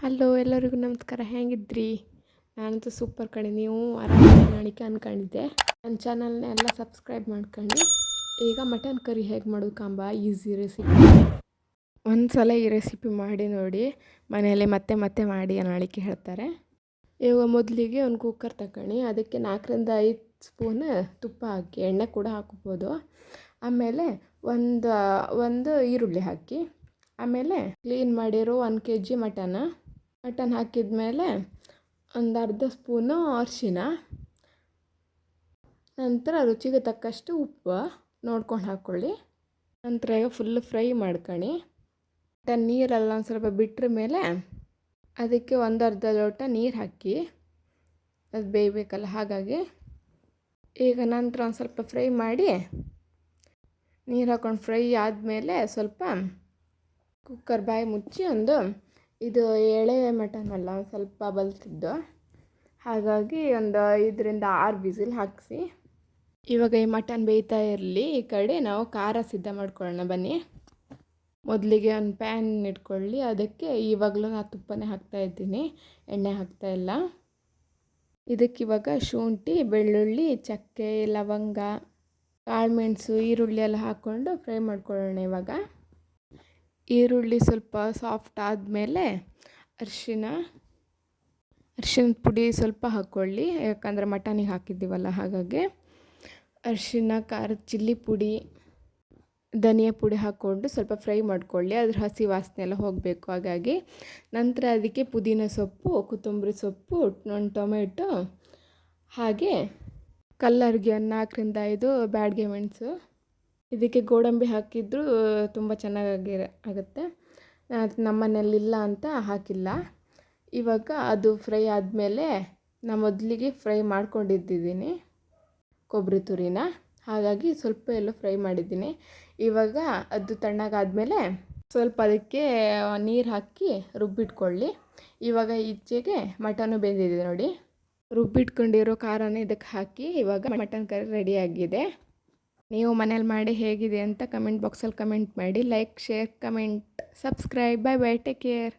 Hello, ಎಲ್ಲರಿಗೂ ನಮಸ್ಕಾರ. ಹೇಗಿದ್ರಿ? ನಾನಂತೂ ಸೂಪರ್ ಕಣಿ. ನೀವು ಆರಾಮಾಗಿ ಅಂದ್ಕೊಂಡಿದ್ದೆ ನನ್ನ ಚಾನಲ್ನ ಎಲ್ಲ ಸಬ್ಸ್ಕ್ರೈಬ್ ಮಾಡ್ಕೊಂಡು. ಈಗ ಮಟನ್ ಕರಿ ಹೇಗೆ ಮಾಡೋದು ಕಾಂಬ? Easy recipe. ಒಂದು ಸಲ ಈ ರೆಸಿಪಿ ಮಾಡಿ ನೋಡಿ. ಮನೆಯಲ್ಲಿ ಮತ್ತೆ ಮತ್ತೆ ಮಾಡಿ ನಾಳಿಕೆ ಹೇಳ್ತಾರೆ. ಇವಾಗ ಮೊದಲಿಗೆ ಒಂದು ಕುಕ್ಕರ್ ತಗೊಳ್ಳಿ ಅದಕ್ಕೆ ನಾಲ್ಕರಿಂದ ಐದು ಸ್ಪೂನ್ ತುಪ್ಪ ಹಾಕಿ, ಎಣ್ಣೆ ಕೂಡ ಹಾಕ್ಬೋದು. ಆಮೇಲೆ ಒಂದು ಒಂದು ಈರುಳ್ಳಿ ಹಾಕಿ. ಆಮೇಲೆ ಕ್ಲೀನ್ ಮಾಡಿರೋ ಒಂದು ಕೆ ಜಿ ಮಟನ್ ಮಟನ್ ಹಾಕಿದ ಮೇಲೆ ಒಂದು ಅರ್ಧ ಸ್ಪೂನು ಅರಿಶಿನ, ನಂತರ ರುಚಿಗೆ ತಕ್ಕಷ್ಟು ಉಪ್ಪು ನೋಡ್ಕೊಂಡು ಹಾಕ್ಕೊಳ್ಳಿ. ನಂತರ ಈಗ ಫುಲ್ ಫ್ರೈ ಮಾಡ್ಕೊಳ್ಳಿ. ಮಟನ್ ನೀರೆಲ್ಲ ಒಂದು ಸ್ವಲ್ಪ ಬಿಟ್ಟರ ಮೇಲೆ ಅದಕ್ಕೆ ಒಂದು ಅರ್ಧ ಲೋಟ ನೀರು ಹಾಕಿ, ಅದು ಬೇಯಬೇಕಲ್ಲ ಹಾಗಾಗಿ. ಈಗ ನಂತರ ಒಂದು ಸ್ವಲ್ಪ ಫ್ರೈ ಮಾಡಿ, ನೀರು ಹಾಕ್ಕೊಂಡು ಫ್ರೈ ಆದಮೇಲೆ ಸ್ವಲ್ಪ ಕುಕ್ಕರ್ ಬಾಯಿ ಮುಚ್ಚಿ ಒಂದು ಇದು ಎಳೆ ಮಟನ್ ಅಲ್ಲ, ಸ್ವಲ್ಪ ಬಲ್ತಿದ್ದು. ಹಾಗಾಗಿ ಒಂದು ಐದರಿಂದ ಆರು ವಿಸಿಲ್ ಹಾಕಿಸಿ. ಇವಾಗ ಈ ಮಟನ್ ಬೇಯ್ತಾ ಇರಲಿ, ಈ ಕಡೆ ನಾವು ಖಾರ ಸಿದ್ಧ ಮಾಡ್ಕೊಳ್ಳೋಣ, ಬನ್ನಿ. ಮೊದಲಿಗೆ ಒಂದು ಪ್ಯಾನ್ ಇಟ್ಕೊಳ್ಳಿ, ಅದಕ್ಕೆ ಇವಾಗಲೂ ನಾನು ತುಪ್ಪನೇ ಹಾಕ್ತಾ ಇದ್ದೀನಿ, ಎಣ್ಣೆ ಹಾಕ್ತಾಯಿಲ್ಲ ಇದಕ್ಕೆ ಇವಾಗ ಶುಂಠಿ, ಬೆಳ್ಳುಳ್ಳಿ, ಚಕ್ಕೆ, ಲವಂಗ ಕಾಳುಮೆಣಸು ಈರುಳ್ಳಿ ಎಲ್ಲ ಹಾಕ್ಕೊಂಡು ಫ್ರೈ ಮಾಡ್ಕೊಳ್ಳೋಣ ಇವಾಗ. ಈರುಳ್ಳಿ ಸ್ವಲ್ಪ ಸಾಫ್ಟ್ ಆದಮೇಲೆ ಅರಿಶಿನ ಅರಿಶಿನ ಪುಡಿ ಸ್ವಲ್ಪ ಹಾಕ್ಕೊಳ್ಳಿ ಯಾಕಂದರೆ ಮಟನಿಗೆ ಹಾಕಿದ್ದೀವಲ್ಲ ಹಾಗಾಗಿ. ಅರಿಶಿನ ಖಾರದ ಚಿಲ್ಲಿ ಪುಡಿ, ಧನಿಯಾ ಪುಡಿ ಹಾಕ್ಕೊಂಡು ಸ್ವಲ್ಪ ಫ್ರೈ ಮಾಡ್ಕೊಳ್ಳಿ ಅದ್ರ ಹಸಿ ವಾಸನೆ ಎಲ್ಲ ಹೋಗಬೇಕು ಹಾಗಾಗಿ. ನಂತರ ಅದಕ್ಕೆ ಪುದೀನ ಸೊಪ್ಪು, ಕೊತ್ತಂಬರಿ ಸೊಪ್ಪು, ಒಂದು ಟೊಮೆಟೊ, ಹಾಗೆ ಕಲ್ಲರ್ಗೆ ನಾಲ್ಕರಿಂದ ಐದು ಬ್ಯಾಡ್ಗೆ ಮೆಣಸು. ಇದಕ್ಕೆ ಗೋಡಂಬಿ ಹಾಕಿದ್ರು ತುಂಬ ಚೆನ್ನಾಗಿ ಆಗುತ್ತೆ. ನಮ್ಮ ಇಲ್ಲ ಅಂತ ಹಾಕಿಲ್ಲ. ಇವಾಗ ಅದು ಫ್ರೈ ಆದಮೇಲೆ ನಾನು ಮೊದಲಿಗೆ ಫ್ರೈ ಮಾಡ್ಕೊಂಡಿದ್ದೀನಿ ಕೊಬ್ಬರಿ ತುರಿನ. ಹಾಗಾಗಿ ಸ್ವಲ್ಪ ಎಲ್ಲ ಫ್ರೈ ಮಾಡಿದ್ದೀನಿ. ಇವಾಗ ಅದು ತಣ್ಣಗಾದಮೇಲೆ ಸ್ವಲ್ಪ ಅದಕ್ಕೆ ನೀರು ಹಾಕಿ ರುಬ್ಬಿಟ್ಕೊಳ್ಳಿ. ಇವಾಗ ಈಚೆಗೆ ಮಟನು ಬೆಂದಿದೆ ನೋಡಿ. ರುಬ್ಬಿಟ್ಕೊಂಡಿರೋ ಖಾರನ ಇದಕ್ಕೆ ಹಾಕಿ ಇವಾಗ ಮಟನ್ ಕರಿ ರೆಡಿಯಾಗಿದೆ ನೀವು ಮನೇಲಿ ಮಾಡಿ ಹೇಗಿದೆ ಅಂತ ಕಮೆಂಟ್ ಬಾಕ್ಸಲ್ಲಿ ಕಮೆಂಟ್ ಮಾಡಿ, like, share, comment, subscribe, bye bye, take care.